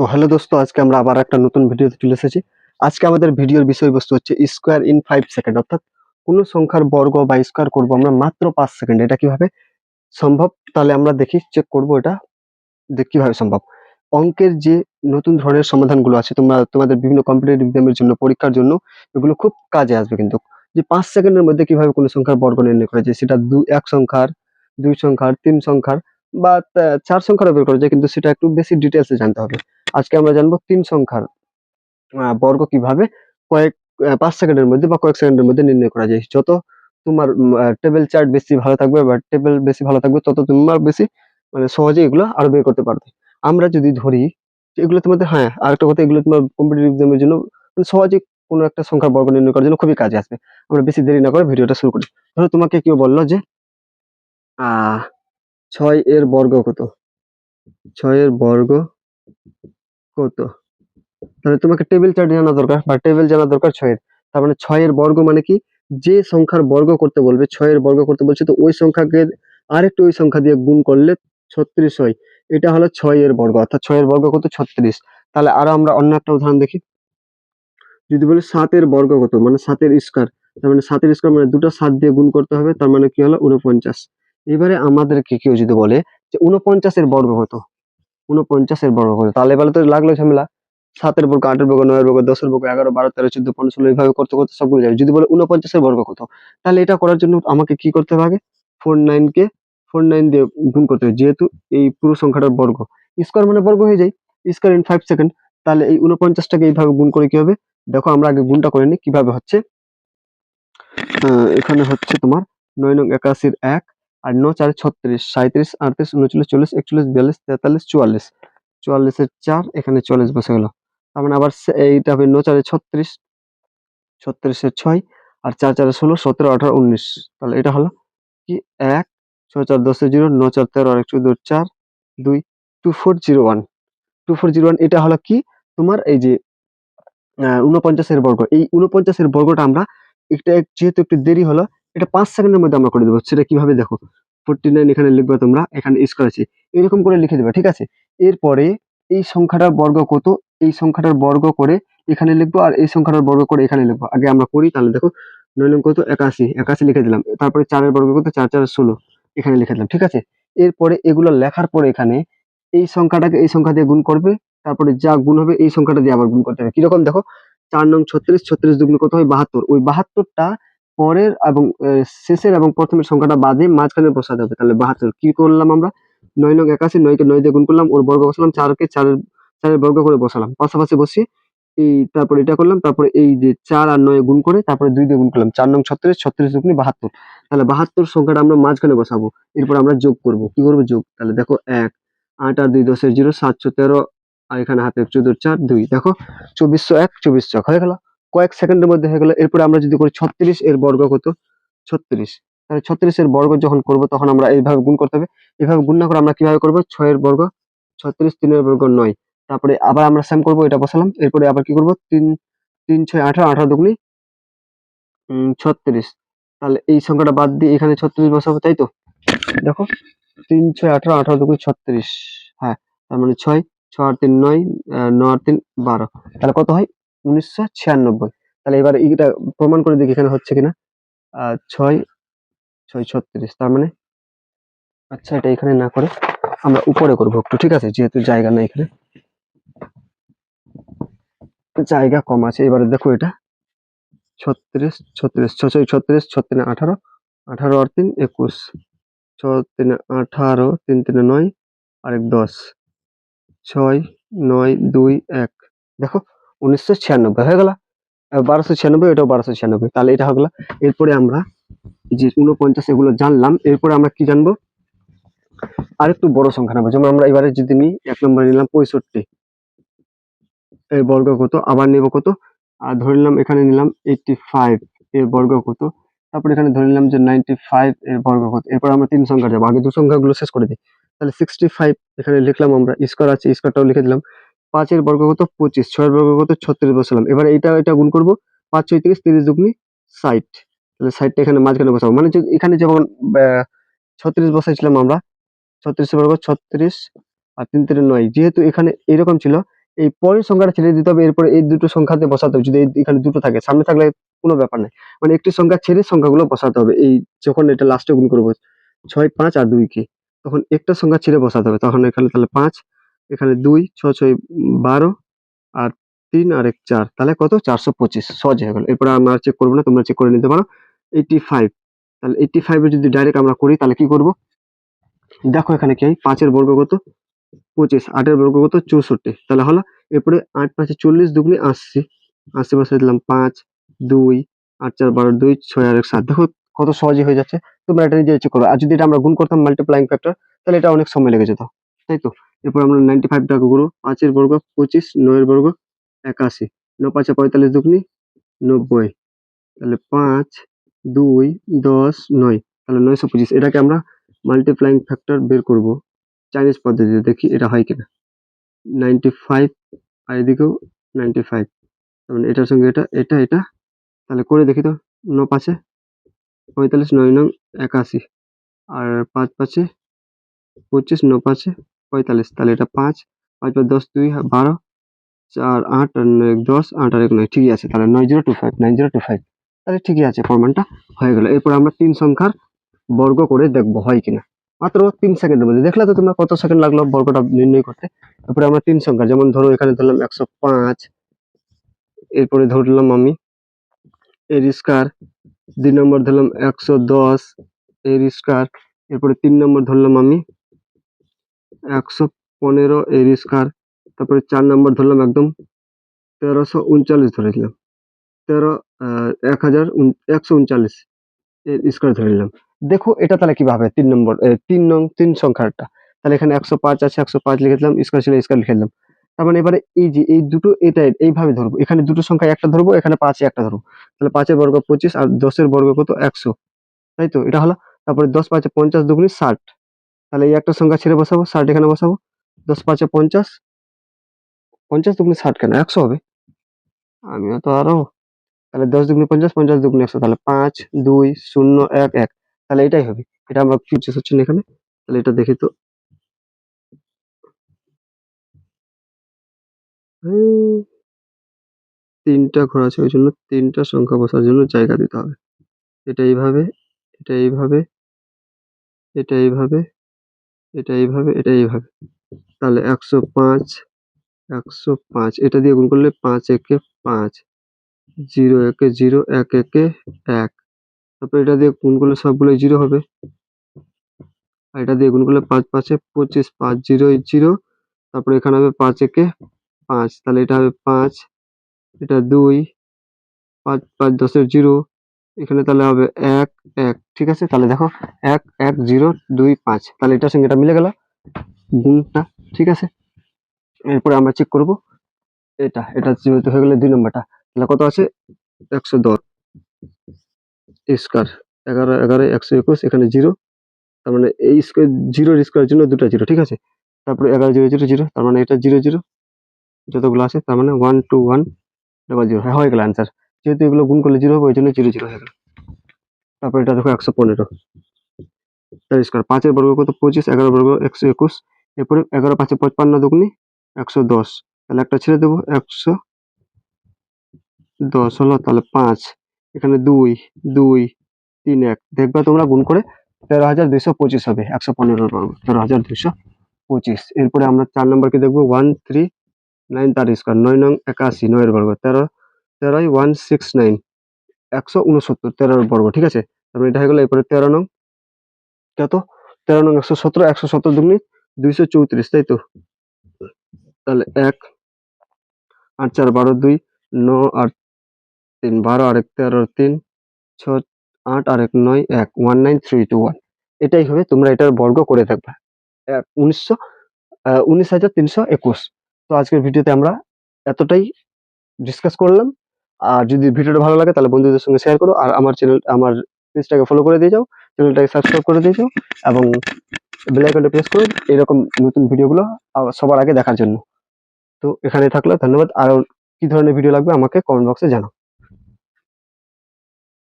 তো হ্যালো দোস্ত, আজকে আমরা আবার একটা নতুন ভিডিওতে চলে এসেছি। আজকে আমাদের ভিডিওর বিষয়বস্তু হচ্ছে স্কোয়ার ইন ফাইভ সেকেন্ড অর্থাৎ কোনো সংখ্যার বর্গ বা স্কোয়ার করব আমরা মাত্র পাঁচ সেকেন্ড এটা কীভাবে সম্ভব? তাহলে আমরা দেখি চেক করব এটা কীভাবে সম্ভব। অঙ্কের যে নতুন ধরনের সমাধানগুলো আছে, তোমরা, তোমাদের বিভিন্ন কম্পিটিটিভ এক্সামের জন্য, পরীক্ষার জন্য, এগুলো খুব কাজে আসবে কিন্তু। যে পাঁচ সেকেন্ডের মধ্যে কীভাবে কোনো সংখ্যার বর্গ নির্ণয় করা যায়, সেটা দু, এক সংখ্যার, দুই সংখ্যার, তিন সংখ্যার বা চার সংখ্যারও বের করা যায়, কিন্তু সেটা একটু বেশি ডিটেলসে জানতে হবে। আজকে আমরা জানব তিন সংখ্যার বর্গ কীভাবে কয়েক পাঁচ সেকেন্ডের মধ্যে বা কয়েক সেকেন্ডের মধ্যে নির্ণয় করা যায়। যত তোমার টেবিল চার্ট বেশি ভালো থাকবে বা টেবিল বেশি ভালো থাকবে, তত তোমার বেশি মানে সহজে এগুলো আরও বের করতে পারবে। আমরা যদি ধরি, এগুলো তোমাদের হ্যাঁ আরেকটা কথা, এগুলো তোমার কম্পিটিটিভ এক্সামের জন্য মানে সহজে কোনো একটা সংখ্যার বর্গ নির্ণয় করার জন্য খুবই কাজে আসবে। আমরা বেশি দেরি না করে ভিডিওটা শুরু করি। ধরো তোমাকে কেউ বলল যে ছয় এর বর্গ কত? ছয়ের বর্গ কত তাহলে তোমাকে টেবিল চার্ট জানা দরকার বা টেবিল জানা দরকার ছয়ের। তার মানে ছয়ের বর্গ মানে কি? যে সংখ্যার বর্গ করতে বলবে, ছয়ের বর্গ করতে বলছে, তো ওই সংখ্যাকে আরেকটু ওই সংখ্যা দিয়ে গুণ করলে ছত্রিশ হয়। এটা হলো ছয়ের বর্গ, অর্থাৎ ছয়ের বর্গ কত? ছত্রিশ। তাহলে আরও আমরা অন্য একটা উদাহরণ দেখি। যদি বলি সাতের বর্গ কত? মানে সাতের স্কোয়ার তার মানে সাতের স্কোয়ার মানে দুটো সাত দিয়ে গুণ করতে হবে, তার মানে কি হলো? উনপঞ্চাশ এবারে আমাদেরকে কেউ যদি বলে যে উনপঞ্চাশের বর্গ কত? উনপঞ্চাশের বর্গ কত তাহলে এবারে তো লাগল ঝামেলা। সাতের বর্গ, আটের বর্গ, নয়ের বর্গ, দশের বর্গ, এগারো, বারো, তেরো, চোদ্দ, পনেরো, ষোলো, এইভাবে করতে করতে সবগুলো যাবে যদি বলে উনপঞ্চাশের বর্গ কত? তাহলে এটা করার জন্য আমাকে কি করতে হবে আগে? ফোর নাইন কে ফোর নাইন দিয়ে গুণ করতে হবে, যেহেতু এই পুরো সংখ্যাটার বর্গ। স্কোয়ার মানে বর্গ হয়ে যায়। Square in five second. তাহলে এই উনপঞ্চাশটাকে এইভাবে গুণ করে কি হবে? দেখো আমরা আগে গুণটা করে নিই, কীভাবে হচ্ছে। এখানে হচ্ছে তোমার নয় নং একাশির এক আর ন চার ছত্রিশ সাঁত্রিশ আটত্রিশ, উনচল্লিশ, চল্লিশ, একচল্লিশ, বিয়াল্লিশ, তেতাল্লিশ, চুয়াল্লিশ। চুয়াল্লিশের চার এখানে চল্লিশ বসে গেল তার মানে আবার এইটা হবে ন চারে ছত্রিশ ছত্রিশের ছয় আর চার চারে ষোলো, সতেরো, আঠারো, উনিশ। তাহলে এটা হলো কি? এক, ছয় চার দশে জিরো, ন চার তেরো আর এক চোদ্দ, চার, দুই, two four zero one. Two four zero one এটা হলো কি? তোমার এই যে উনপঞ্চাশের বর্গ। এই উনপঞ্চাশের বর্গটা আমরা এটা এক- যেহেতু একটু দেরি হলো এটা পাঁচ সেকেন্ডের মধ্যে আমরা করে দেবো। সেটা কীভাবে দেখো? ফোরটি নাইন এখানে লিখবে তোমরা, এখানে স্কোয়ার এরকম করে লিখে দেবে, ঠিক আছে? এরপরে এই সংখ্যাটার বর্গ কত? এই সংখ্যাটার বর্গ করে এখানে লিখব আর এই সংখ্যাটার বর্গ করে এখানে লিখব। আগে আমরা করি, তাহলে দেখো, নয় নং কত? একাশি। একাশি লিখে দিলাম। তারপরে চারের বর্গ কত? চার চার, ষোলো এখানে লিখে দিলাম, ঠিক আছে? এরপরে এগুলো লেখার পরে এখানে এই সংখ্যাটাকে এই সংখ্যা দিয়ে গুণ করবে। তারপরে যা গুণ হবে, এই সংখ্যাটা দিয়ে আবার গুণ করতে হবে। কীরকম দেখো? চার নং ছত্রিশ ছত্রিশ দুগুণ কত হয়? বাহাত্তর। ওই বাহাত্তরটা পরের এবং শেষের এবং প্রথমের সংখ্যাটা বাদে মাঝখানে বসাতে হবে। তাহলে বাহাত্তর। কি করলাম আমরা? নয় নং একাশি, নয়কে নয় দিয়ে গুণ করলাম, ওর বর্গ বসালাম, চারকে চারের চারের বর্গ করে বসালাম। পাশাপাশি বসিয়ে এই তারপর এটা করলাম, তারপরে এই যে চার আর নয় গুণ করে তারপরে দুই দিয়ে গুণ করলাম। চার নং ছত্রিশ ছত্রিশ দুগুণে বাহাত্তর। তাহলে বাহাত্তর সংখ্যাটা আমরা মাঝখানে বসাবো। এরপর আমরা যোগ করব। কি করব যোগ? তাহলে দেখো এক, আট আর দুই দশের জিরো, সাতশো তেরো, আর এখানে হাতে চোদ্দ চার, দুই। দেখো, চব্বিশশো এক চব্বিশশো এক। হয়ে গেল। কয়েক সেকেন্ডের মধ্যে হয়ে গেল, এরপরে আমরা যদি করি ছত্রিশ, এর বর্গ কত? ছত্রিশ। তাহলে ছত্রিশ এর বর্গ যখন করব, তখন আমরা এইভাবে গুণ করতে হবে। এইভাবে গুণ না করে আমরা কীভাবে করব? ছয়ের বর্গ, ছত্রিশ তিনের বর্গ নয়। তারপরে আবার আমরা সেম করব, এটা বসালাম। এরপরে আবার কি করব? তিন তিন, ছয়, আঠারো আঠারো দুগুনি ছত্রিশ। তাহলে এই সংখ্যাটা বাদ দিয়ে এখানে ছত্রিশ বসাবো, তাই তো? দেখো, তিন, ছয়, আঠারো আঠারো দুগুনি ছত্রিশ। হ্যাঁ তার মানে ছয় ছয় আর তিন নয় নয় আর তিন, বারো। তাহলে কত হয়? উনিশশো ছিয়ানব্বই। তাহলে এবার এটা প্রমাণ করে দেখি এখানে হচ্ছে কিনা। ছয় ছয় ছত্রিশ, তার মানে আচ্ছা এটা এখানে না করে আমরা উপরে করব একটু, ঠিক আছে? যেহেতু জায়গা নেই এখানে। জায়গা কম আছে, এবারে দেখো এটা। ছত্রিশ ছত্রিশ, ছ, ছয়, ছত্রিশ ছ তিনে, আঠারো আঠারো আর তিন, একুশ। ছ, তিনে, আঠারো, তিন, তিনে, নয় আর এক দশ। ছয়, নয়, দুই, এক। দেখো উনিশশো ছিয়ানব্বই হয়ে গেল। বারোশো ছিয়ানব্বই, এটাও বারোশো ছিয়ানব্বই। তাহলে এটা হয়ে এরপরে আমরা যে উনপঞ্চাশ এগুলো জানলাম, এরপরে আমরা কি জানব? বড় সংখ্যা নেব। যেমন আমরা এবারে যদি নিই, এক নম্বরে নিলাম পঁয়ষট্টি। এর বর্গ কত? আবার নেব কত? আর ধরে নিলাম এখানে নিলাম এইটটি ফাইভ, এর বর্গ কত? তারপর এখানে ধরে নিলাম যে নাইনটি ফাইভ, এর বর্গ কত? এরপর আমরা তিন সংখ্যা যাব। আগে দু সংখ্যাগুলো শেষ করে দিই। তাহলে সিক্সটি ফাইভ এখানে লিখলাম আমরা, স্কোয়ার আছে, স্কোয়ারটাও লিখে দিলাম। পাঁচের বর্গ কত? পঁচিশ। ছয়ের বর্গ কত? ছত্রিশ বসালাম। এবার এটা এটা গুণ করব। পাঁচ ছয়ত্রিশ তিরিশ দুগুনি ষাট। তাহলে ষাটটা এখানে মাঝখানে বসাবো। মানে এখানে যেমন ছত্রিশ বসাইছিলাম আমরা ছত্রিশ বর্গ ছত্রিশ আর তিন তিন নয়। যেহেতু এখানে এরকম ছিল, এই পরের সংখ্যাটা ছেড়ে দিতে হবে। এরপরে এই দুটো সংখ্যাতে বসাতে হবে। যদি এখানে দুটো থাকে, সামনে থাকলে কোনো ব্যাপার নাই। মানে একটি সংখ্যা ছেড়ে সংখ্যাগুলো বসাতে হবে। এই যখন এটা লাস্টে গুণ করব, ছয়, পাঁচ আর দুই কে তখন একটা সংখ্যা ছেড়ে বসাতে হবে। তখন এখানে তাহলে পাঁচ এখানে দুই ছ ছয়, বারো আর তিন আর এক, চার। তাহলে কত? চারশো পঁচিশ। সহজ হয়ে গেল। এরপরে আমরা চেক করব না, তোমরা চেক করে নিতে পারো। এইটি ফাইভ তাহলে এইটি ফাইভে যদি ডাইরেক্ট আমরা করি, তাহলে কি করব? দেখো এখানে কি হয়, পাঁচের বর্গ কত? পঁচিশ। আটের বর্গ কত? চৌষট্টি। তাহলে হলো, এরপরে আট পাঁচে চল্লিশ দুগুনি আশি। আশি বসে দিলাম পাঁচ, দুই, আট, চার, বারো, দুই, ছয়, আর এক, সাত। দেখো কত সহজে হয়ে যাচ্ছে। তোমরা এটা নিজে চেক করো। আর যদি এটা আমরা গুণ করতাম মাল্টিপ্লাইং ফ্যাক্টর তাহলে এটা অনেক সময় লেগে যেত। তাই তো? এরপর আমরা নাইনটি ফাইভটাকে করব। পাঁচের বর্গ, পঁচিশ, নয়ের বর্গ, একাশি। ন পাঁচে পঁয়তাল্লিশ দুগুনি নব্বই। তাহলে পাঁচ, দুই, দশ, নয়। তাহলে নয়শো পঁচিশ। এটাকে আমরা মাল্টিপ্লাইং ফ্যাক্টর বের করব চাইনিজ পদ্ধতিতে। দেখি এটা হয় কিনা। নাইনটি ফাইভ আর এদিকেও নাইনটি ফাইভ মানে এটার সঙ্গে এটা এটা এটা। তাহলে করে দেখি তো। ন পাঁচে পঁয়তাল্লিশ, নয় নং, একাশি। আর পাঁচ পাঁচে পঁচিশ, ন পাঁচে পঁয়তাল্লিশ, তাহলে এটা পাঁচ পাঁচ পাঁচ দশ দুই, বারো, চার আট, আর নয়, দশ, আট আর এক, নয়, ঠিকই আছে, তাহলে নয় zero two five nine zero two five, তাহলে ঠিকই আছে, প্রমাণটা হয়ে গেল। এরপর আমরা তিন সংখ্যার বর্গ করে দেখব, হয় কিনা। মাত্র তিন সেকেন্ডের মধ্যে, দেখলে তো তোমরা কত সেকেন্ড লাগল বর্গটা নির্ণয় করতে। তারপরে আমরা তিন সংখ্যা, যেমন ধরো এখানে ধরলাম একশো পাঁচ, এরপরে ধরলাম আমি এর স্কোয়ার, দুই নম্বর ধরলাম একশো দশ, এর স্কোয়ার, এরপরে তিন নম্বর ধরলাম আমি একশো পনেরো এর স্কোয়ার তারপরে চার নম্বর ধরলাম একদম তেরোশো উনচল্লিশ ধরে দিলাম তেরো এক হাজার একশো উনচল্লিশ এর স্কোয়ার ধরে নিলাম। দেখো এটা তাহলে কীভাবে তিন নম্বর তিন নং, তিন সংখ্যাটা। তাহলে এখানে একশো পাঁচ আছে, একশো পাঁচ লিখে দিলাম, স্কোয়ার ছিল স্কোয়ার লিখে দিলাম। তার মানে এবারে এই যে, এই দুটো, এটা এইভাবে ধরবো। এখানে দুটো সংখ্যা একটা ধরবো, এখানে পাঁচে একটা ধরবো। তাহলে পাঁচের বর্গ পঁচিশ আর দশের বর্গ কত একশো, তাই তো? এটা হলো, তারপরে দশ পাঁচে পঞ্চাশ দুগুনি ষাট। তাহলে এই একটা সংখ্যা ছেড়ে বসাবো, ষাট এখানে বসাবো, দশ পাঁচে পঞ্চাশ পঞ্চাশ দুগুনি ষাট কেন, একশো হবে? আমিও তো আরও। তাহলে দশ দুগুনি পঞ্চাশ পঞ্চাশ দুগুনি একশো, তাহলে পাঁচ, দুই, শূন্য, এক এক। তাহলে এটাই হবে। এটা আমরা ফিউচার হচ্ছে না এখানে। তাহলে এটা দেখি তো। তিনটা ঘর আছে, ওই জন্য তিনটা সংখ্যা বসার জন্য জায়গা দিতে হবে। এটা এইভাবে এটা এইভাবে এটা এইভাবে। এটা এইভাবে এটা এইভাবে। তাহলে একশো পাঁচ একশো পাঁচ, এটা দিয়ে গুণ করলে পাঁচ একে পাঁচ, জিরো একে জিরো, এক একে এক। তারপর এটা দিয়ে গুণ করলে সবগুলো জিরো হবে। আর এটা দিয়ে গুণ করলে পাঁচ পাঁচে পঁচিশ, পাঁচ জিরো জিরো। তারপরে এখানে হবে পাঁচ একে পাঁচ, তাহলে এটা হবে পাঁচ, এটা দুই, পাঁচ পাঁচ দশের জিরো। এখানে তাহলে হবে এক এক, ঠিক আছে? তাহলে দেখো, এক এক, জিরো, দুই, পাঁচ। তাহলে এটার সঙ্গে এটা মিলে গেল গুণটা, ঠিক আছে? এরপরে আমরা চেক করব। এটা এটা যেহেতু হয়ে গেলে দুই নম্বরটা। তাহলে কত আছে? একশো দশ স্কোয়ার এগারো এগারো, একশো একুশ, এখানে জিরো। তার মানে এই স্কোয়ার জিরোর স্কোয়ার জন্য দুটো জিরো, ঠিক আছে? তারপরে এগারো, জিরো জিরো জিরো, তার মানে এটা জিরো জিরো। যতগুলো আছে, তার মানে one two one double zero হ্যাঁ হয়ে গেল অ্যান্সার যেহেতু এগুলো গুণ করলে জিরো হবে, ওই জন্য জিরো জিরো হয়ে গেল। তারপর এটা দেখো একশো পনেরো। তার স্কোয়ার পাঁচের বর্গ কত? পঁচিশ। এগারো বর্গ একশো একুশ। এরপরে এগারো পাঁচে পঁচপান্ন দুগুনি একশো দশ। তাহলে একটা ছেড়ে দেবো, একশো দশ হলো তাহলে পাঁচ। এখানে দুই দুই, তিন, এক। দেখবে তোমরা গুণ করে তেরো হাজার দুইশো পঁচিশ হবে, একশো পনেরো বর্গ। তেরো হাজার দুইশো পঁচিশ। এরপরে আমরা চার নম্বরকে দেখব ওয়ান থ্রি নাইন তার স্কোয়ার নয় নং একাশি, নয়ের বর্গ। তেরো তেরোই ওয়ান সিক্স নাইন। একশো উনসত্তর, তেরোর বর্গ, ঠিক আছে? তারপরে এটা হয়ে গেলো এরপরে তেরো নং। কত? তেরো নং একশো সতেরো একশো সতেরো দুগুনি দুইশো চৌত্রিশ, তাই তো? তাহলে এক, আট, চার, বারো, দুই, ন, আট, তিন, বারো আর এক তেরো তিন, ছ, আট আর এক নয়, এক, one, nine, three, two, one. এটাই হবে তোমরা এটার বর্গ করে থাকবে। এক, উনিশশো উনিশ হাজার তিনশো একুশ। তো আজকের ভিডিওতে আমরা এতটাই ডিসকাস করলাম। আর যদি ভিডিওটা ভালো লাগে তাহলে বন্ধুদের সঙ্গে শেয়ার করো আর আমার চ্যানেল আমার পেজটাকে ফলো করে দিয়ে যাও চ্যানেলটাকে সাবস্ক্রাইব করে দিয়ে যাও এবং বেল আইকনটা প্রেস করুন এরকম নতুন ভিডিওগুলো সবার আগে দেখার জন্য। তো এখানে থাকলে, ধন্যবাদ। আর কি ধরনের ভিডিও লাগবে আমাকে কমেন্ট বক্সে জানাও।